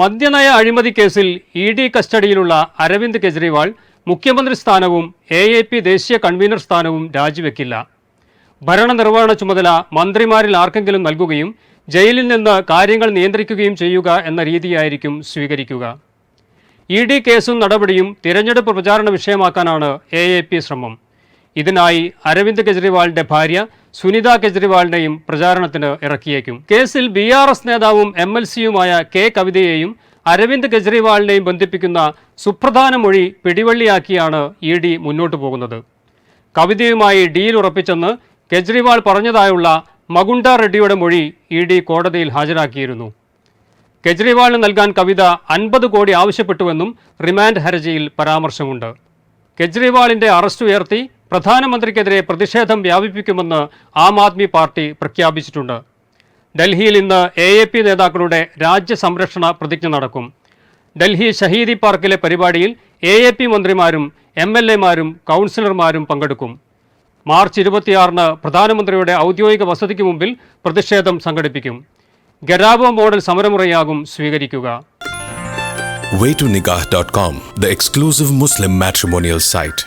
മദ്യനയ അഴിമതി കേസിൽ E D കസ്റ്റഡിയിലുള്ള അരവിന്ദ് കെജ്രിവാൾ മുഖ്യമന്ത്രി സ്ഥാനവും എ എ പി ദേശീയ കൺവീനർ സ്ഥാനവും രാജിവെക്കില്ല. ഭരണനിർവഹണ ചുമതല മന്ത്രിമാരിൽ ആർക്കെങ്കിലും നൽകുകയും ജയിലിൽ നിന്ന് കാര്യങ്ങൾ നിയന്ത്രിക്കുകയും ചെയ്യുക എന്ന രീതിയായിരിക്കും സ്വീകരിക്കുക. ഇ ഡി കേസും നടപടിയും തിരഞ്ഞെടുപ്പ് പ്രചാരണ വിഷയമാക്കാനാണ് എ എ പി ശ്രമം. ഇതിനായി അരവിന്ദ് കെജ്രിവാളിന്റെ ഭാര്യ സുനിത കെജ്രിവാളിനെയും പ്രചാരണത്തിന് ഇറക്കിയേക്കും. കേസിൽ ബി ആർ എസ് നേതാവും എം എൽ സിയുമായ കെ കവിതയെയും അരവിന്ദ് കെജ്രിവാളിനെയും ബന്ധിപ്പിക്കുന്ന സുപ്രധാന മൊഴി പിടിവള്ളിയാക്കിയാണ് ഇ ഡി മുന്നോട്ടു പോകുന്നത്. കവിതയുമായി ഡീൽ ഉറപ്പിച്ചെന്ന് കെജ്രിവാൾ പറഞ്ഞതായുള്ള മകുണ്ട റെഡ്ഡിയുടെ മൊഴി ഇ ഡി കോടതിയിൽ ഹാജരാക്കിയിരുന്നു. കെജ്രിവാളിന് നൽകാൻ കവിത അൻപത് കോടി ആവശ്യപ്പെട്ടുവെന്നും റിമാൻഡ് ഹർജിയിൽ പരാമർശമുണ്ട്. കെജ്രിവാളിന്റെ അറസ്റ്റ് ഉയർത്തി പ്രധാനമന്ത്രിക്കെതിരെ പ്രതിഷേധം വ്യാപിപ്പിക്കുമെന്ന് ആം ആദ്മി പാർട്ടി പ്രഖ്യാപിച്ചിട്ടുണ്ട്. ഡൽഹിയിൽ ഇന്ന് എ എ പി നേതാക്കളുടെ രാജ്യസംരക്ഷണ പ്രതിജ്ഞ നടക്കും. ഡൽഹി ഷഹീദി പാർക്കിലെ പരിപാടിയിൽ എ എ പി മന്ത്രിമാരും എം എൽ എമാരും കൗൺസിലർമാരും പങ്കെടുക്കും. മാർച്ച് ഇരുപത്തിയാറിന് പ്രധാനമന്ത്രിയുടെ ഔദ്യോഗിക വസതിക്ക് മുമ്പിൽ പ്രതിഷേധം സംഘടിപ്പിക്കും. ഗരാബോ മോഡൽ സമരമുറയാകും സ്വീകരിക്കുക. Waytonikah.com, the exclusive Muslim matrimonial site.